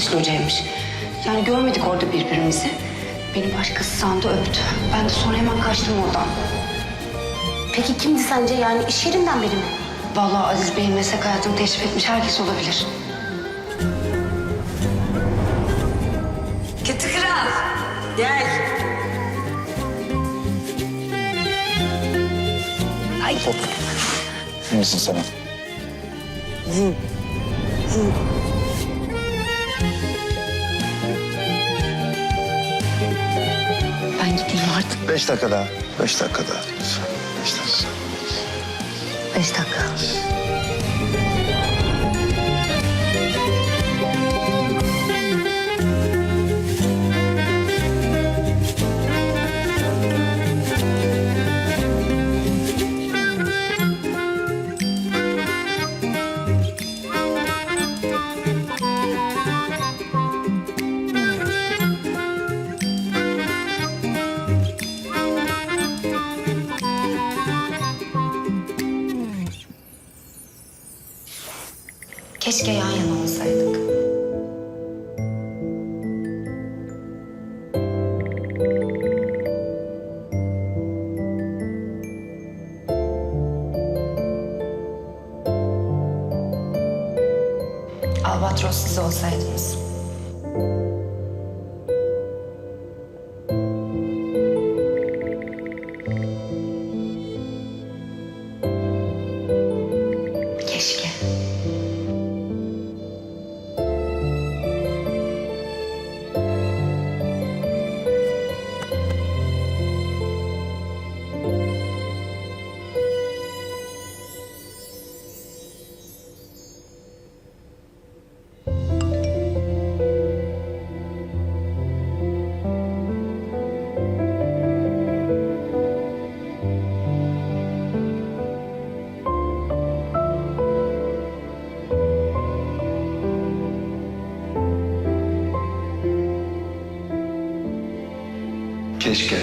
Yanlış locaymış. Yani görmedik orada birbirimizi. Beni başkası sandı öptü. Ben de sonra hemen kaçtım oradan. Peki kimdi sence yani iş yerinden biri mi? Vallahi Aziz Bey'in meslek hayatını teşrif etmiş herkes olabilir. Kötü kral. Gel. İyi misin Senem? Ben gideyim artık. Beş dakika daha. Beş dakika daha. Beş dakika. Beş dakika. Keşke.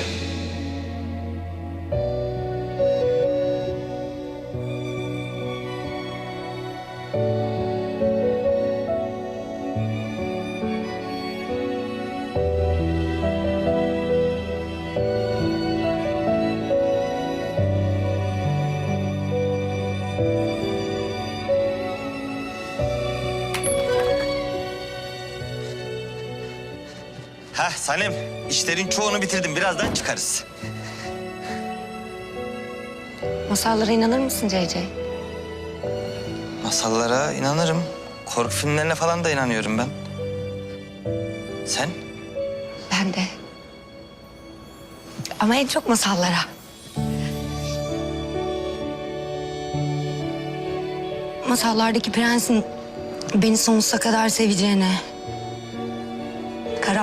Heh Sanem, işlerin çoğunu bitirdim. Birazdan çıkarız. Masallara inanır mısın CC? Masallara inanırım. Korku filmlerine falan da inanıyorum ben. Sen? Ben de. Ama en çok masallara. Masallardaki prensin beni sonsuza kadar seveceğine...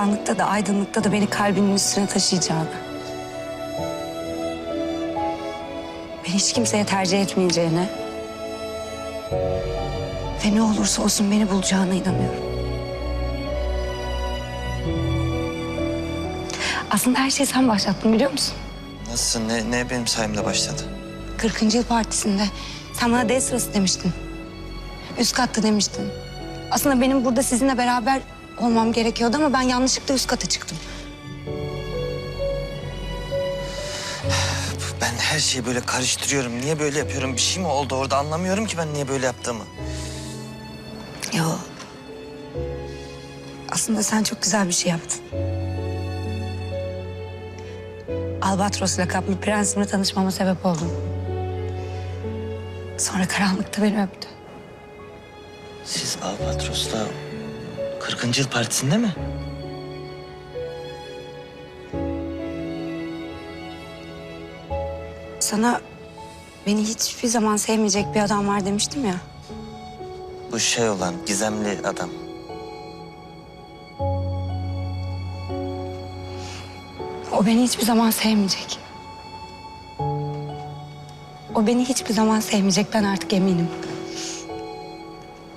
...karanlıkta da aydınlıkta da beni kalbinin üstüne taşıyacağını... ...beni hiç kimseye tercih etmeyeceğine... ...ve ne olursa olsun beni bulacağına inanıyorum. Aslında her şeyi sen başlattın biliyor musun? Nasıl? Ne, ne benim sayemde başladı? 40. yıl partisinde sen bana D sırası demiştin. Üst katta demiştin. Aslında benim burada sizinle beraber olmam gerekiyordu ama ben yanlışlıkla üst kata çıktım. Ben her şeyi böyle karıştırıyorum. Niye böyle yapıyorum? Bir şey mi oldu orada? Anlamıyorum ki ben niye böyle yaptığımı. Yo. Aslında sen çok güzel bir şey yaptın. Albatros lakaplı prensimle tanışmama sebep oldun. Sonra karanlıkta beni öptü. Siz Albatros'la Akıncıl Partisi'nde mi? Sana beni hiçbir zaman sevmeyecek bir adam var demiştim ya. Bu şey olan gizemli adam. O beni hiçbir zaman sevmeyecek. O beni hiçbir zaman sevmeyecek ben artık eminim.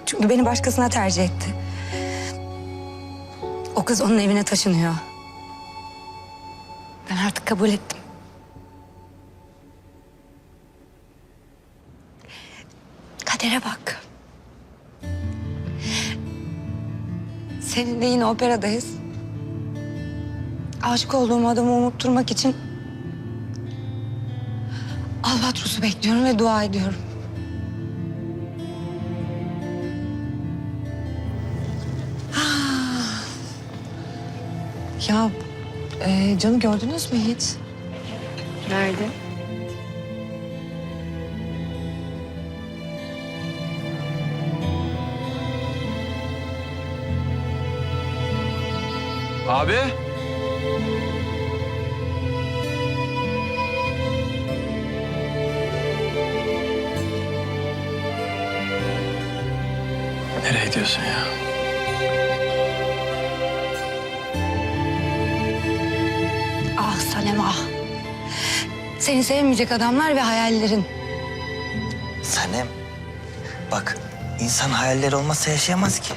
Çünkü beni başkasına tercih etti. Kız onun evine taşınıyor. Ben artık kabul ettim. Kadere bak. Seninle yine operadayız. Aşık olduğum adamı unutturmak için Albatros'u bekliyorum ve dua ediyorum. Ya e, Can'ı gördünüz mü hiç? Nerede? Abi. Nereye gidiyorsun ya? Seni sevmeyecek adamlar ve hayallerin. Sanem. Bak insan hayalleri olmazsa yaşayamaz ki.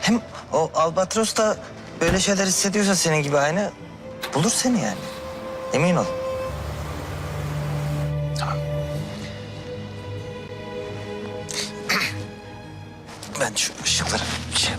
Hem o albatros da böyle şeyler hissediyorsa senin gibi aynı bulur seni yani. Emin ol. Tamam. Ben şu ışıkları şey...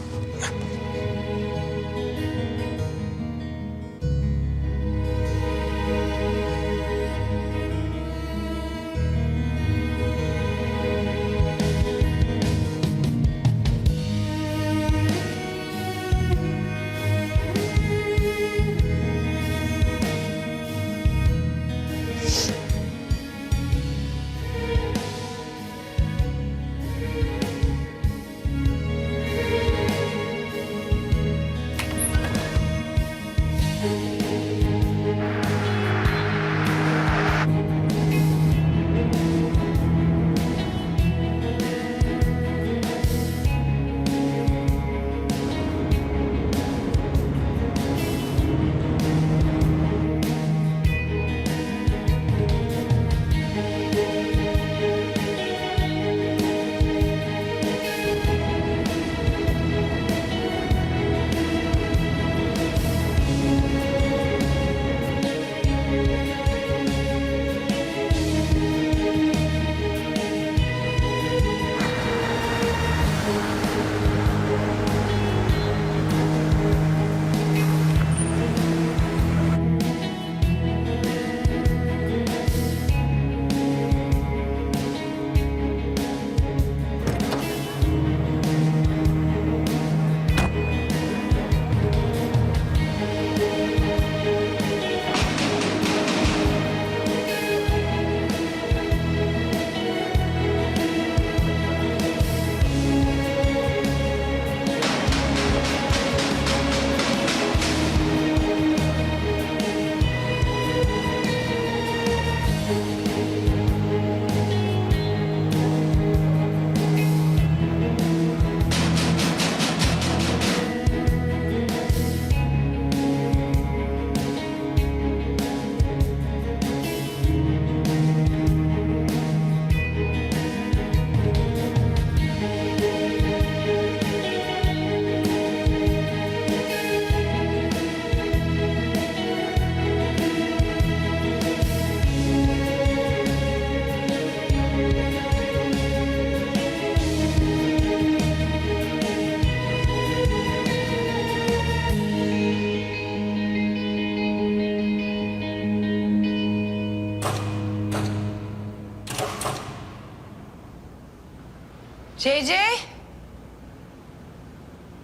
JJ?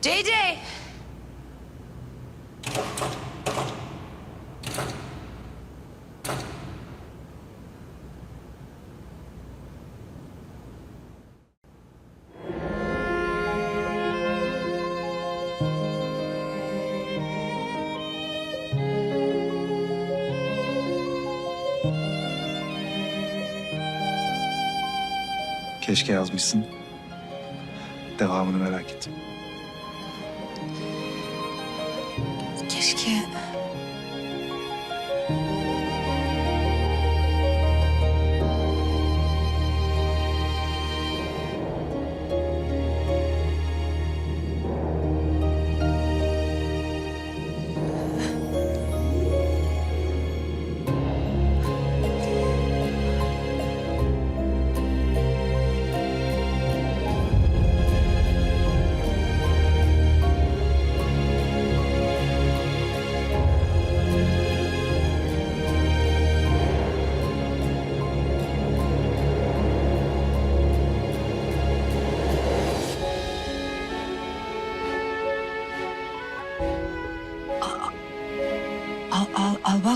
JJ? Keşke yazmışsın. Devamını merak ettim. Keşke...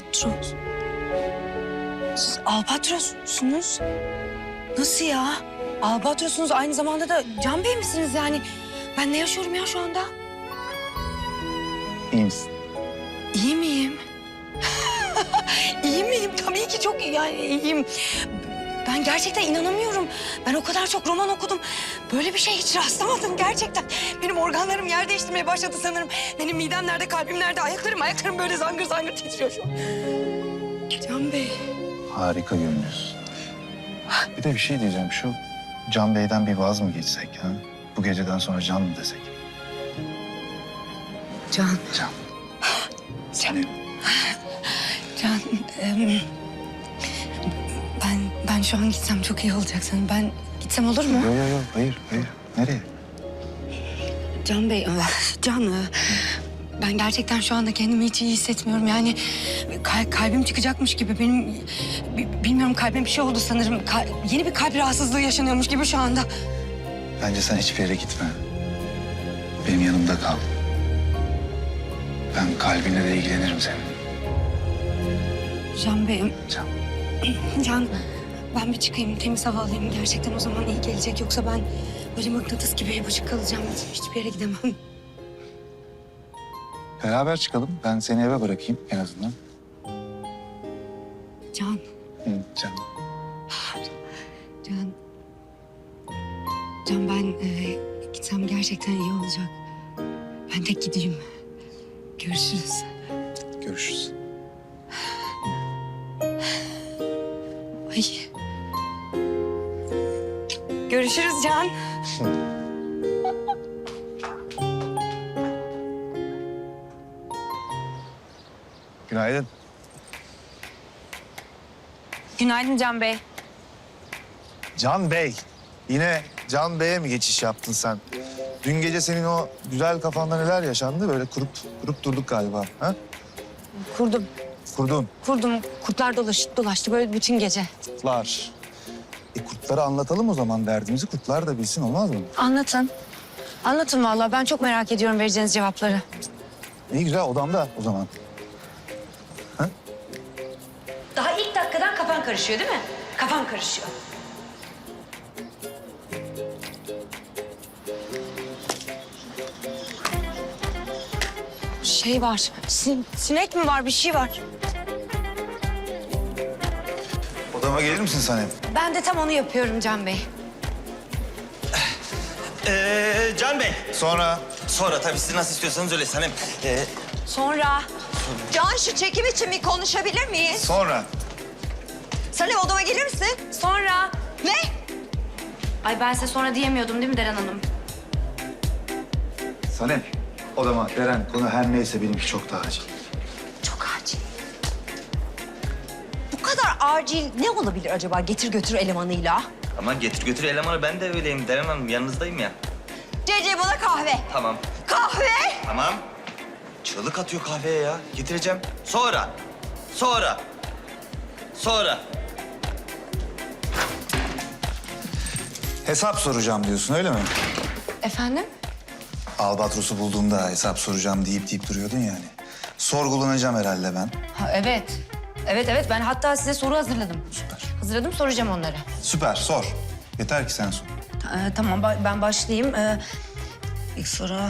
albatros. Siz albatrossunuz. Nasıl ya? Albatrosunuz aynı zamanda da Can Bey misiniz yani? Ben ne yaşıyorum ya şu anda? İyi misin? İyi miyim? iyi miyim? Tabii ki çok iyi, yani iyiyim. Ben gerçekten inanamıyorum. Ben o kadar çok roman okudum. Böyle bir şey hiç rastlamadım gerçekten. Benim organlarım yer değiştirmeye başladı sanırım. Benim midem nerede, kalbim nerede, ayaklarım, ayaklarım böyle zangır zangır titriyor şu an. Can Bey. Harika görünüyorsun. Bir de bir şey diyeceğim. Şu Can Bey'den bir vaz mı geçsek? Ha? Bu geceden sonra Can mı desek? Can, Can. Seni Can. em, ben, ben şu an gitsem çok iyi olacak sanırım. Ben gitsem olur mu? Yok yok yok. Hayır hayır. Nereye? Can Bey, Can, e, ben gerçekten şu anda kendimi hiç iyi hissetmiyorum. Yani kal- kalbim çıkacakmış gibi. Benim, bi- bilmiyorum kalbim bir şey oldu sanırım. Yeni bir kalp rahatsızlığı yaşanıyormuş gibi şu anda. Bence sen hiçbir yere gitme. Benim yanımda kal. Ben kalbinle de ilgilenirim senin. Can Bey, Can. Can ben bir çıkayım temiz hava alayım. Gerçekten o zaman iyi gelecek. Yoksa ben böyle mıknatıs gibi yapışık kalacağım. Hiçbir yere gidemem. Beraber çıkalım. Ben seni eve bırakayım en azından. Can, Hı, Can. Can. Can ben e, gitsem gerçekten iyi olacak. Ben de gideyim. Görüşürüz. Görüşürüz. Ay. Görüşürüz Can. Günaydın. Günaydın Can Bey. Can Bey. Yine Can Bey'e mi geçiş yaptın sen? Dün gece senin o güzel kafanda neler yaşandı? Böyle kurup kurup durduk galiba. Ha? Kurdum. Kurdun. Kurdum. Kurtlar dolaştı, dolaştı böyle bütün gece. Kurtlar. Kurtlara anlatalım o zaman derdimizi. Kurtlar da bilsin olmaz mı? Anlatın. Anlatın vallahi. Ben çok merak ediyorum vereceğiniz cevapları. İyi güzel odamda o zaman. Daha ilk dakikadan kafan karışıyor değil mi? Kafan karışıyor. Şey var. sin- sinek mi var? Bir şey var. Odama gelir misin sen hep? Ben de tam onu yapıyorum Can Bey. Ee, Can Bey. Sonra Sonra tabii siz nasıl istiyorsanız öyle Sanem. Ee, Sonra. Can şu çekim için bir konuşabilir miyiz? sonra. Sanem odama gelir misin? Sonra. Ne? Ay ben size sonra diyemiyordum değil mi Deren Hanım? Sanem odama Deren konu her neyse benimki çok daha acil. Acil ne olabilir acaba getir götür elemanıyla? ama getir götür elemanı ben de öyleyim Deren Hanım yanınızdayım ya. CC bana kahve. Tamam. Kahve? Tamam. Çığlık atıyor kahveye ya. Getireceğim. Sonra. Sonra. Sonra. Hesap soracağım diyorsun öyle mi? Efendim? Albatros'u bulduğumda hesap soracağım deyip deyip duruyordun yani. Sorgulanacağım herhalde ben. Ha, evet. Evet evet ben hatta size soru hazırladım. Süper. Hazırladım soracağım onları. Süper sor. Yeter ki sen sor. Ee, tamam ba- ben başlayayım. Ee, ilk soru. ha.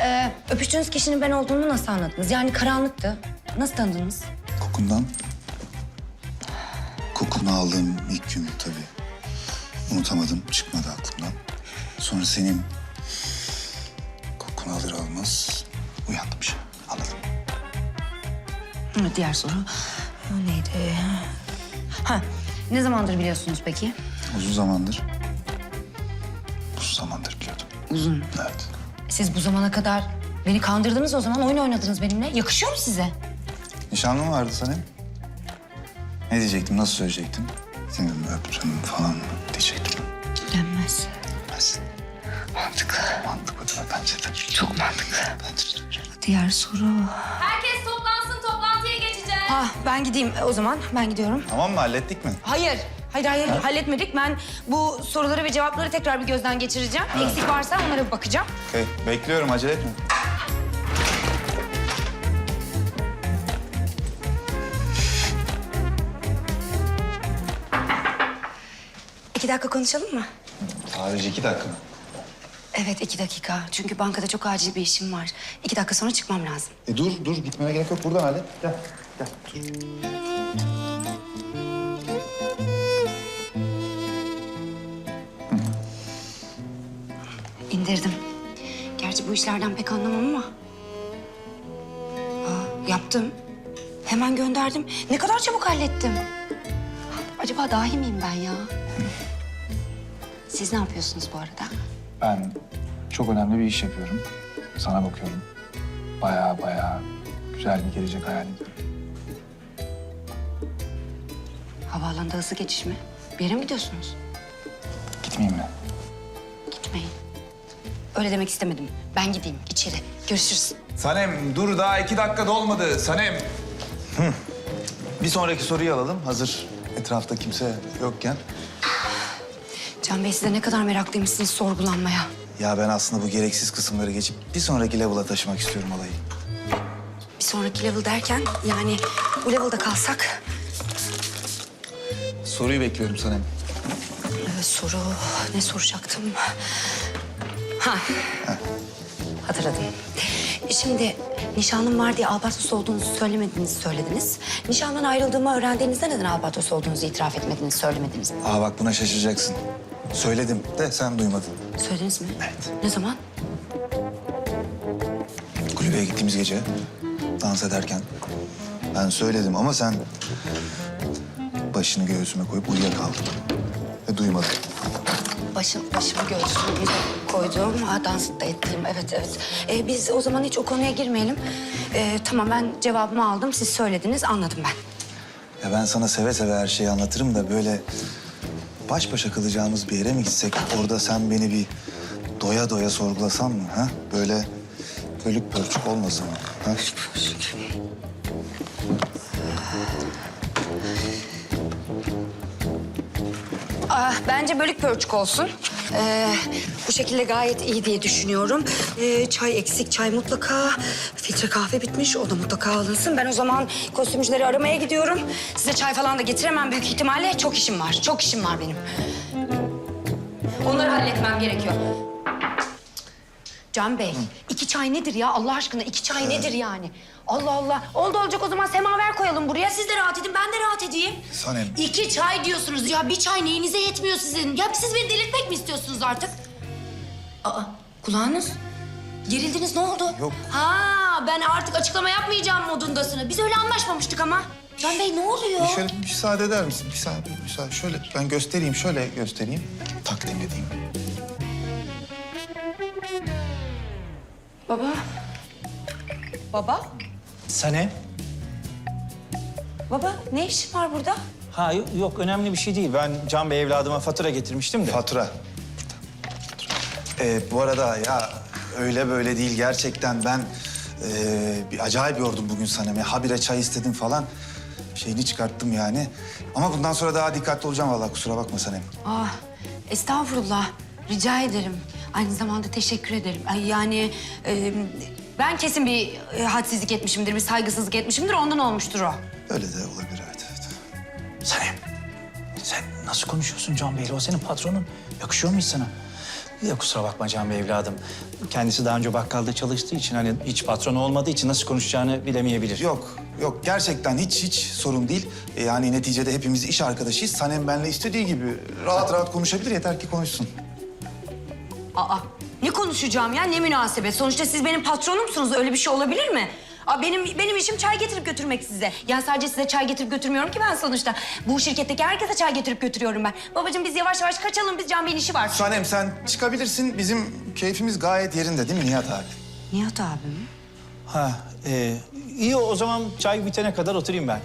Ee, öpüştüğünüz kişinin ben olduğumu nasıl anladınız? Yani karanlıktı. Nasıl tanıdınız? Kokundan. Kokunu aldığım ilk gün tabii. unutamadım. Çıkmadı aklımdan. Sonra senin kokunu alır almaz uyandım işte. Anladım. Diğer soru neydi? Ha, ne zamandır biliyorsunuz peki? Uzun zamandır. Uzun zamandır biliyordum. Uzun. Evet. Siz bu zamana kadar beni kandırdınız o zaman, oyun oynadınız benimle. Yakışıyor mu size? Nişanlın vardı senin. Ne diyecektim, nasıl söyleyecektim? Seni öptüm falan mı diyecektim. Denmez. Bilmezsin. Mantıklı. Mantıklı değil mi? Bence de. Çok mantıklı. Bence de. Diğer soru... Ha, ben gideyim o zaman. Ben gidiyorum. Tamam mı? Hallettik mi? Hayır. Hayır hayır halletmedik. Ben bu soruları ve cevapları tekrar bir gözden geçireceğim. Eksik varsa onlara bir bakacağım. Okey. Bekliyorum. Acele etme. İki dakika konuşalım mı? Sadece iki dakika mı? Evet iki dakika. Çünkü bankada çok acil bir işim var. İki dakika sonra çıkmam lazım. E dur, dur. Gitmene gerek yok. Buradan hallet. Gel. Gel. İndirdim. Gerçi bu işlerden pek anlamam ama. Aa, yaptım. Hemen gönderdim. Ne kadar çabuk hallettim. Acaba dahi miyim ben ya? Siz ne yapıyorsunuz bu arada? Ben çok önemli bir iş yapıyorum. Sana bakıyorum. Baya baya güzel bir gelecek hayal ediyorum. Havaalanında hızlı geçiş mi? Bir yere mi gidiyorsunuz? Gitmeyeyim mi? Gitmeyin. Öyle demek istemedim. Ben gideyim içeri. Görüşürüz. Sanem dur daha iki dakika dolmadı Sanem. Bir sonraki soruyu alalım. Hazır etrafta kimse yokken. Can Bey size ne kadar meraklıymışsınız sorgulanmaya. Ya ben aslında bu gereksiz kısımları geçip bir sonraki level'a taşımak istiyorum olayı. Bir sonraki level derken yani bu level'da kalsak Soruyu bekliyorum Sanem. Ee, soru ne soracaktım? Ha. Hatırladım. Şimdi nişanlım var diye Albatros olduğunuzu söylemediğinizi söylediniz. Nişandan ayrıldığımı öğrendiğinizde neden Albatros olduğunuzu itiraf etmediğinizi söylemediniz. Aa bak buna şaşıracaksın. Söyledim de sen duymadın. Söylediniz mi? Evet. Ne zaman? Kulübeye gittiğimiz gece dans ederken ben söyledim ama sen başını göğsüme koyup uyuyakaldın. Ve duymadın. Başım, başımı göğsüme koydum. Ha, dans da ettim. Evet, evet. Ee, biz o zaman hiç o konuya girmeyelim. Ee, tamam, ben cevabımı aldım. Siz söylediniz, anladım ben. Ya ben sana seve seve her şeyi anlatırım da böyle baş başa kalacağımız bir yere mi gitsek? Orada sen beni bir doya doya sorgulasan mı? Ha? Böyle bölük pörçük olmasın mı? Ha? Bence bölük pörçük olsun. Ee, bu şekilde gayet iyi diye düşünüyorum. Ee, çay eksik, çay mutlaka. Filtre kahve bitmiş, o da mutlaka alınsın. Ben o zaman kostümcüleri aramaya gidiyorum. Size çay falan da getiremem büyük ihtimalle. Çok işim var, çok işim var benim. Onları halletmem gerekiyor. Can Bey, iki çay nedir ya Allah aşkına? iki çay nedir yani? Allah Allah. Oldu olacak o zaman semaver koyalım buraya. Siz de rahat edin, ben de rahat edeyim. Sanem. İki çay diyorsunuz ya. Bir çay neyinize yetmiyor sizin? Ya siz beni delirtmek mi istiyorsunuz artık? Aa, kulağınız. Gerildiniz ne oldu? Yok. Ha, ben artık açıklama yapmayacağım modundasını. Biz öyle anlaşmamıştık ama. Can Bey ne oluyor? Şöyle müsaade eder misin? Bir müsaade. Şöyle ben göstereyim, şöyle göstereyim. Takdim edeyim. Baba. Baba? Sanem? Baba ne işin var burada? Ha yok, yok önemli bir şey değil. Ben Can Bey evladıma fatura getirmiştim de. Fatura. Ee, bu arada ya öyle böyle değil gerçekten ben ee, bir acayip yordum bugün Sanem'e. Habire çay istedim falan. Şeyini çıkarttım yani. Ama bundan sonra daha dikkatli olacağım vallahi kusura bakma Sanem. Ah, estağfurullah. Rica ederim. Aynı zamanda teşekkür ederim. Ay, yani e, ben kesin bir e, hadsizlik etmişimdir, bir saygısızlık etmişimdir. Ondan olmuştur o. Öyle de olabilir evet evet. Sanem, sen nasıl konuşuyorsun Can Bey'le? O senin patronun. Yakışıyor mu hiç sana? Ya kusura bakma Can Bey evladım. Kendisi daha önce bakkalda çalıştığı için hani hiç patronu olmadığı için nasıl konuşacağını bilemeyebilir. Yok, yok gerçekten hiç hiç sorun değil. E, Yani neticede hepimiz iş arkadaşıyız. Sanem benle istediği gibi rahat rahat konuşabilir yeter ki konuşsun. Aa, ne konuşacağım ya? Ne münasebet? Sonuçta siz benim patronumsunuz. Öyle bir şey olabilir mi? Aa, benim benim işim çay getirip götürmek size. Yani sadece size çay getirip götürmüyorum ki ben sonuçta. Bu şirketteki herkese çay getirip götürüyorum ben. Babacığım biz yavaş yavaş kaçalım. Biz Can Bey'in işi var. Sanem sen çıkabilirsin. Bizim keyfimiz gayet yerinde değil mi Nihat abi? Nihat abi mi? Ha, e, iyi o zaman çay bitene kadar oturayım ben.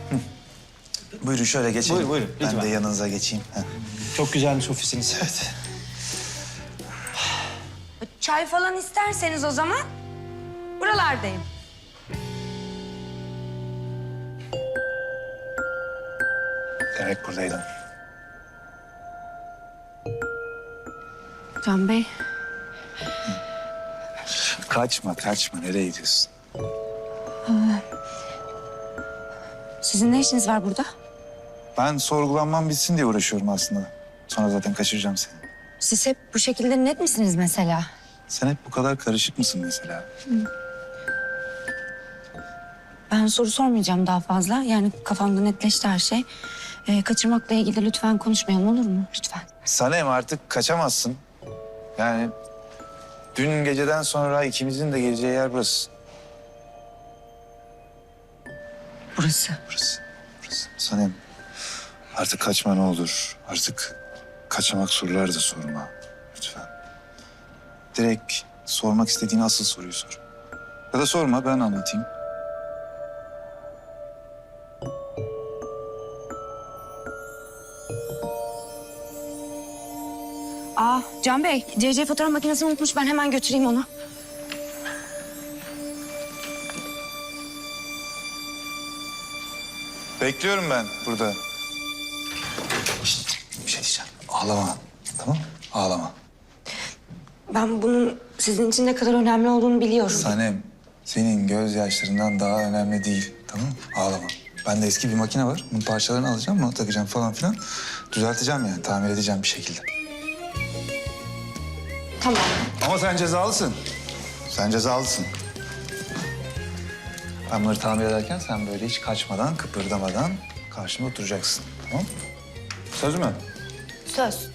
Buyurun şöyle geçelim. Buyur, buyurun, Ben lütfen. de yanınıza geçeyim. Heh. Çok güzelmiş ofisiniz. Evet. Çay falan isterseniz o zaman buralardayım. Demek buradaydın. Can Bey. Kaçma, kaçma. Nereye gidiyorsun? Sizin ne işiniz var burada? Ben sorgulanmam bitsin diye uğraşıyorum aslında. Sonra zaten kaçıracağım seni. Siz hep bu şekilde net misiniz mesela? Sen hep bu kadar karışık mısın mesela? Ben soru sormayacağım daha fazla. Yani kafamda netleşti her şey. Ee, kaçırmakla ilgili lütfen konuşmayalım olur mu? Lütfen. Sanem artık kaçamazsın. Yani dün geceden sonra ikimizin de geleceği yer burası. Burası. Burası, burası. Sanem, artık kaçma ne olur. Artık kaçamak sorular da sorma. Direkt sormak istediğin asıl soruyu sor. Ya da sorma, ben anlatayım. Aa Can Bey, CC fotoğraf makinesini unutmuş. Ben hemen götüreyim onu. Bekliyorum ben burada. Şişt, bir şey diyeceğim. Ağlama, tamam mı? Ağlama. Ben bunun sizin için ne kadar önemli olduğunu biliyorum. Sanem, senin gözyaşlarından daha önemli değil, tamam mı? Ağlama. Bende eski bir makine var. Bunun parçalarını alacağım, bunu takacağım falan filan. Düzelteceğim yani, tamir edeceğim bir şekilde. Tamam. Ama sen cezalısın. Sen cezalısın. Ben bunları tamir ederken sen böyle hiç kaçmadan, kıpırdamadan karşımda oturacaksın. Tamam mı? Söz mü? Söz.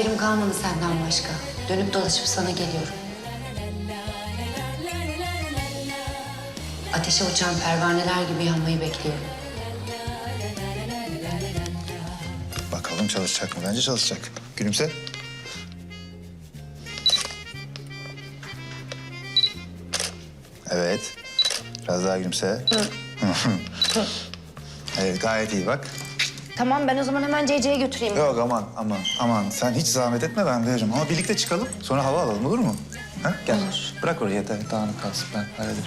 Yerim kalmadı senden başka. Dönüp dolaşıp sana geliyorum. Ateşe uçan pervaneler gibi yanmayı bekliyorum. Bakalım çalışacak mı? Bence çalışacak. Gülümse. Evet. Biraz daha gülümse. evet gayet iyi bak. Tamam ben o zaman hemen CC'ye götüreyim. Yok aman aman aman sen hiç zahmet etme ben veririm. Ama birlikte çıkalım sonra hava alalım olur mu? Ha? Gel. Bırak oraya yeter dağınık kalsın ben hallederim.